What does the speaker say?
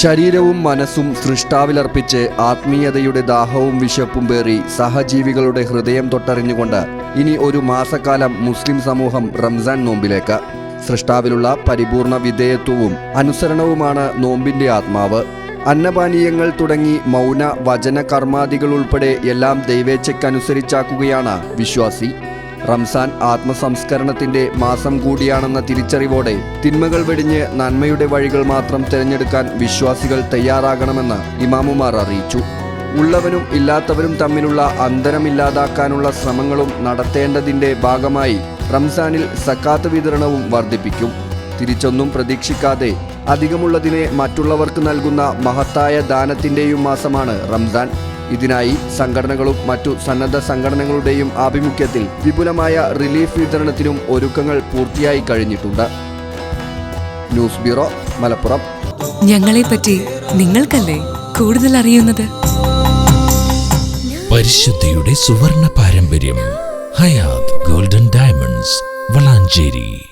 ശരീരവും മനസ്സും സൃഷ്ടാവിലർപ്പിച്ച് ആത്മീയതയുടെ ദാഹവും വിശപ്പും പേറി സഹജീവികളുടെ ഹൃദയം തൊട്ടറിഞ്ഞുകൊണ്ട് ഇനി ഒരു മാസക്കാലം മുസ്ലിം സമൂഹം റംസാൻ നോമ്പിലേക്ക്. സൃഷ്ടാവിലുള്ള പരിപൂർണ വിധേയത്വവും അനുസരണവുമാണ് നോമ്പിന്റെ ആത്മാവ്. അന്നപാനീയങ്ങൾ തുടങ്ങി മൗന വചന കർമാദികൾ ഉൾപ്പെടെ എല്ലാം ദൈവേച്ഛയ്ക്കനുസരിച്ചാക്കുകയാണ് വിശ്വാസി. റംസാൻ ആത്മസംസ്കരണത്തിന്റെ മാസം കൂടിയാണെന്ന തിരിച്ചറിവോടെ തിന്മകൾ വെടിഞ്ഞ് നന്മയുടെ വഴികൾ മാത്രം തിരഞ്ഞെടുക്കാൻ വിശ്വാസികൾ തയ്യാറാകണമെന്ന് ഇമാമുമാർ അറിയിച്ചു. ഉള്ളവനും ഇല്ലാത്തവരും തമ്മിലുള്ള അന്തരമില്ലാതാക്കാനുള്ള ശ്രമങ്ങളും നടത്തേണ്ടതിന്റെ ഭാഗമായി റംസാനിൽ സക്കാത്ത് വിതരണവും വർദ്ധിപ്പിക്കും. തിരിച്ചൊന്നും പ്രതീക്ഷിക്കാതെ അധികമുള്ളതിനെ മറ്റുള്ളവർക്ക് നൽകുന്ന മഹത്തായ ദാനത്തിന്റെയും മാസമാണ് റംസാൻ. ഇതിനായി സംഘടനകളും മറ്റു സന്നദ്ധ സംഘടനകളുടെയും ആഭിമുഖ്യത്തിൽ വിപുലമായ റിലീഫ് വിതരണത്തിനും ഒരുക്കങ്ങൾ പൂർത്തിയായി കഴിഞ്ഞിട്ടുണ്ട്. News bureau Malappuram. ഞങ്ങളെപ്പറ്റി നിങ്ങൾക്കല്ലേ കൂടുതൽ അറിയുന്നത്? പരിശുദ്ധിയുടെ സുവർണ പാരമ്പര്യം ഹയാത് ഗോൾഡൻ ഡയമണ്ട്സ് വളാഞ്ചേരി.